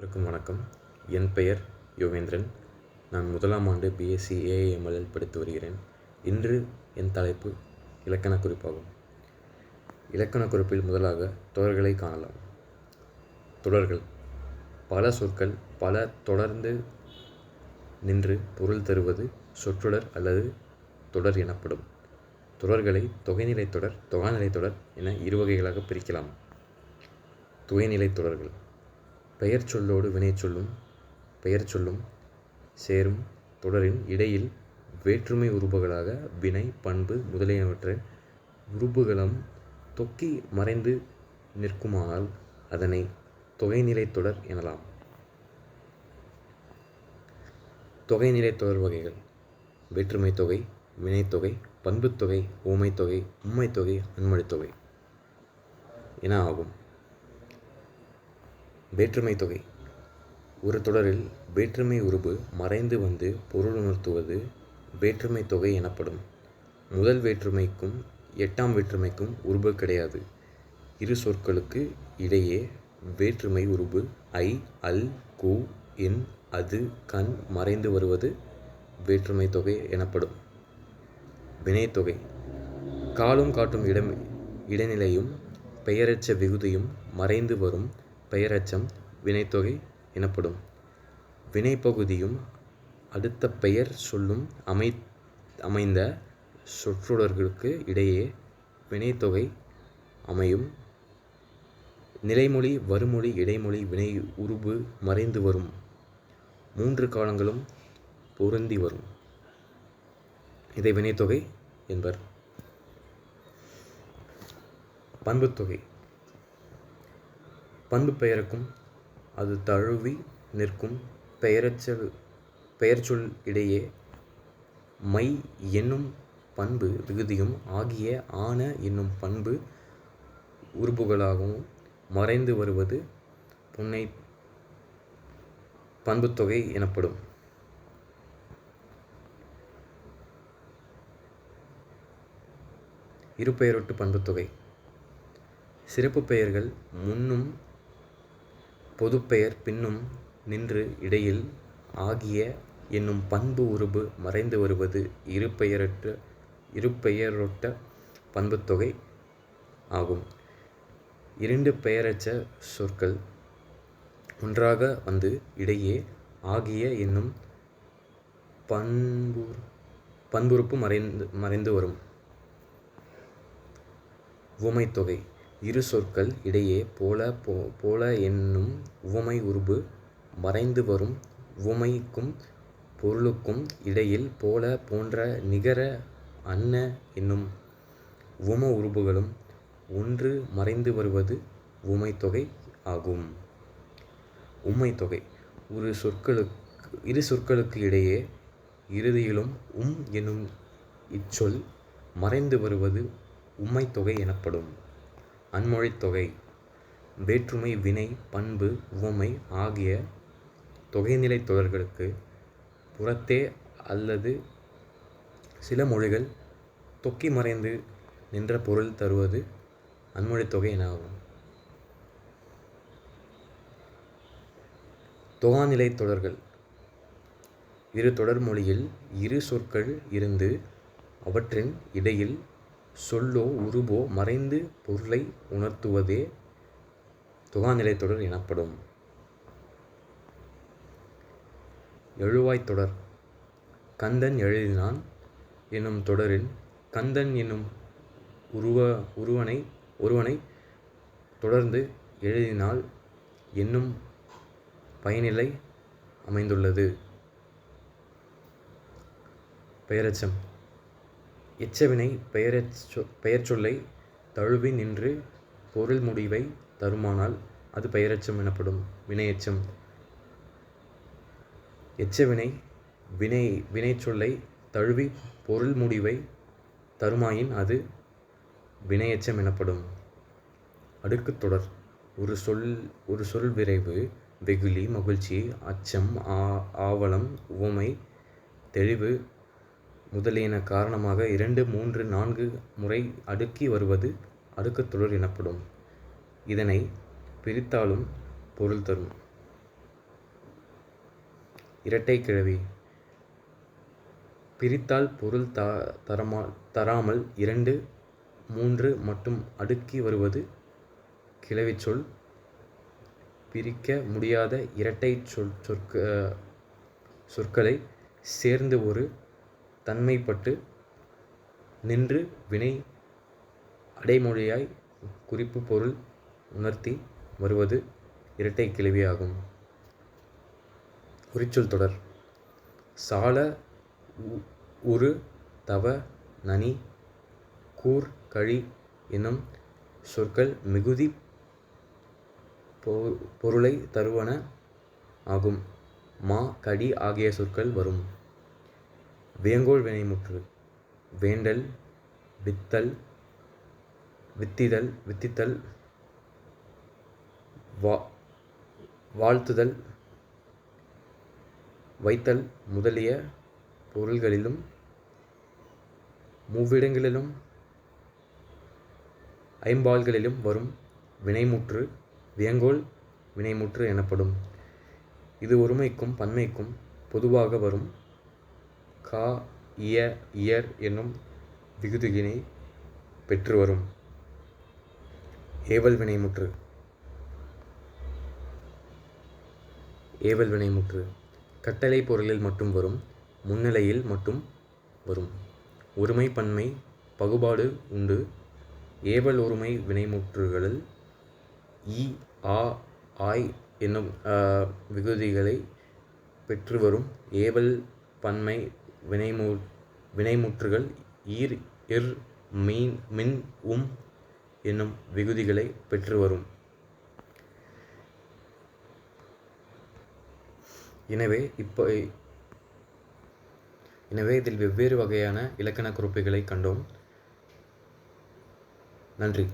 அனைவருக்கும் வணக்கம். என் பெயர் யோகேந்திரன். நான் முதலாம் ஆண்டு பிஎஸ்சி ஏஐஎம்எல்எல் படித்து வருகிறேன். இன்று என் தலைப்பு இலக்கண குறிப்பாகும். இலக்கண குறிப்பில் முதலாக தொடர்களை காணலாம். தொடர்கள். பல சொற்கள் பல தொடர்ந்து நின்று பொருள் தருவது சொற்றொடர் அல்லது தொடர் எனப்படும். தொடர்களை தொகைநிலை தொடர் தொகாநிலை தொடர் என இரு வகைகளாக பிரிக்கலாம். தொகைநிலை தொடர்கள். பெயர் சொல்லோடு வினைச்சொல்லும் பெயர் சொல்லும் சேரும் தொடரின் இடையில் வேற்றுமை உருபுகளாக வினை பண்பு முதலியவற்றை உருபுகளும் தொக்கி மறைந்து நிற்குமானால் அதனை தொகைநிலை தொடர் எனலாம். தொகைநிலை தொடர் வகைகள். வேற்றுமை தொகை வினைத்தொகை பண்புத்தொகை ஊமைத்தொகை உம்மைத்தொகை அன்மொழித்தொகை என ஆகும். வேற்றுமை தொகை. ஒரு தொடரில் வேற்றுமை உருபு மறைந்து வந்து பொருள் உணர்த்துவது வேற்றுமை தொகை எனப்படும். முதல் வேற்றுமைக்கும் எட்டாம் வேற்றுமைக்கும் உருபு கிடையாது. இரு சொற்களுக்கு இடையே வேற்றுமை உருபு ஐ அல் கு இன் அது கண் மறைந்து வருவது வேற்றுமை தொகை எனப்படும். வினைத்தொகை காலும் காட்டும் இடம் இடைநிலையும் பெயரச்ச விகுதியும் மறைந்து வரும் பெயரச்சம் வினைத்தொகை எனப்படும். வினைப்பகுதியும் அடுத்த பெயர் சொல்லும் அமை அமைந்த சொற்றொடர்களுக்கு இடையே வினைத்தொகை அமையும். நிலைமொழி வருமொழி இடைமொழி வினை உருபு மறைந்து வரும். மூன்று காலங்களும் பொருந்தி வரும். இதை வினைத்தொகை என்பர். பண்புத்தொகை பண்பு பெயருக்கும் அது தழுவி நிற்கும் பெயரச்சொல் பெயர்ச்சொல் இடையே மை என்னும் பண்பு விகுதியும் ஆகிய ஆன என்னும் பண்பு உறுப்புகளாகவும் மறைந்து வருவது புன்னை பண்புத்தொகை எனப்படும். இருபெயரொட்டு பண்புத்தொகை சிறப்பு பெயர்கள் முன்னும் பொதுப்பெயர் பின்னும் நின்று இடையில் ஆகிய என்னும் பண்பு உருபு மறைந்து வருவது இரு இருபெயரொட்ட பண்புத்தொகை ஆகும். இரண்டு பெயரச்ச சொற்கள் ஒன்றாக வந்து இடையே ஆகிய என்னும் பண்பு பண்புறுப்பு மறைந்து மறைந்து வரும். உவமைத்தொகை இரு சொற்கள் இடையே போல போ போல என்னும் உவமை உருபு மறைந்து வரும் உவமைக்கும் பொருளுக்கும் இடையில் போல போன்ற நிகர அன்ன என்னும் உவம உருபுகளும் ஒன்று மறைந்து வருவது உமைத்தொகை ஆகும். உம்மைத்தொகை ஒரு சொற்களுக்கு இரு சொற்களுக்கு இடையே இறுதியிலும் உம் என்னும் இச்சொல் மறைந்து வருவது உம்மைத்தொகை எனப்படும். அன்மொழித் தொகை வேற்றுமை வினை பண்பு உவமை ஆகிய தொகைநிலை தொடர்களுக்கு புறத்தே அல்லது சில மொழிகள் தொக்கி மறைந்து நின்ற பொருள் தருவது அன்மொழித்தொகை எனாகும். தொகாநிலை தொடர்கள் இரு தொடர் மொழியில் இரு சொற்கள் இருந்து அவற்றின் இடையில் சொல்லோ உருபோ மறைந்து பொருளை உணர்த்துவதே தொகாநிலை தொடர் எனப்படும். எழுவாய் தொடர். கந்தன் எழுதினான் என்னும் தொடரில் கந்தன் என்னும் உருவ உருவனை ஒருவனை தொடர்ந்து எழுதினால் என்னும் பயனிலை அமைந்துள்ளது. பெயரச்சம். எச்சவினை பெயரச்சொ பெயர்ச்சொல்லை தழுவி நின்று பொருள் முடிவை தருமானால் அது பெயரச்சம் எனப்படும் வினையெச்சம். எச்சவினை வினை வினைச்சொல்லை தழுவி பொருள் முடிவை தருமாயின் அது வினையெச்சம் எனப்படும். அடுக்குத் தொடர். ஒரு சொல் ஒரு சொல் விரைவு வெகுளி மகிழ்ச்சி அச்சம் ஆ ஆவலம் உவமை தெளிவு முதலியன காரணமாக இரண்டு மூன்று நான்கு முறை அடுக்கி வருவது அடுக்குத் தொடர் எனப்படும். இதனை பிரித்தாலும் பொருள் தரும். இரட்டை கிழவி. பிரித்தால் பொருள் த தரமா தராமல் இரண்டு மூன்று மட்டும் அடுக்கி வருவது கிளவிச்சொல் பிரிக்க முடியாத இரட்டை சொல் சொற்க சொற்களை சேர்ந்து ஒரு தன்மைப்பட்டு நின்று வினை அடைமொழியாய் குறிப்பு பொருள் உணர்த்தி வருவது இரட்டை கிளவியாகும் உரிச்சொல் தொடர். சால உ- உரு தவ நனி கூர் கழி என்னும் சொற்கள் மிகுதி பொ- பொருளை தருவன ஆகும். மா கடி ஆகிய சொற்கள் வரும். வேங்கோல் வினைமுற்று வேண்டல் வித்தல் வித்திதல் வித்தித்தல் வா வாழ்த்துதல் வைத்தல் முதலிய பொருள்களிலும் மூவிடங்களிலும் ஐம்பால்களிலும் வரும் வினைமுற்று வேங்கோல் வினைமுற்று எனப்படும். இது ஒருமைக்கும் பன்மைக்கும் பொதுவாக வரும் கா இய இயர் என்னும் விகுதியினை பெற்று வரும் ஏவல் வினைமுற்று. ஏவல் வினைமுற்று. கட்டளை பொருளில் மட்டும் வரும் முன்னிலையில் மட்டும் வரும். ஒருமை பன்மை பகுபாடு உண்டு. ஏவல் ஒருமை வினைமுற்றுகளில் இ ஆ ஆய் என்னும் விகுதிகளை பெற்று வரும் ஏவல் பன்மை வினைமு வினைமுற்றுகள் ஈர் இர் மீன் மின் உம் என்னும் விகுதிகளை பெற்று வரும். எனவே இப்போ எனவே இதில் வெவ்வேறு வகையான இலக்கண குறிப்புகளை கண்டோம். நன்றி.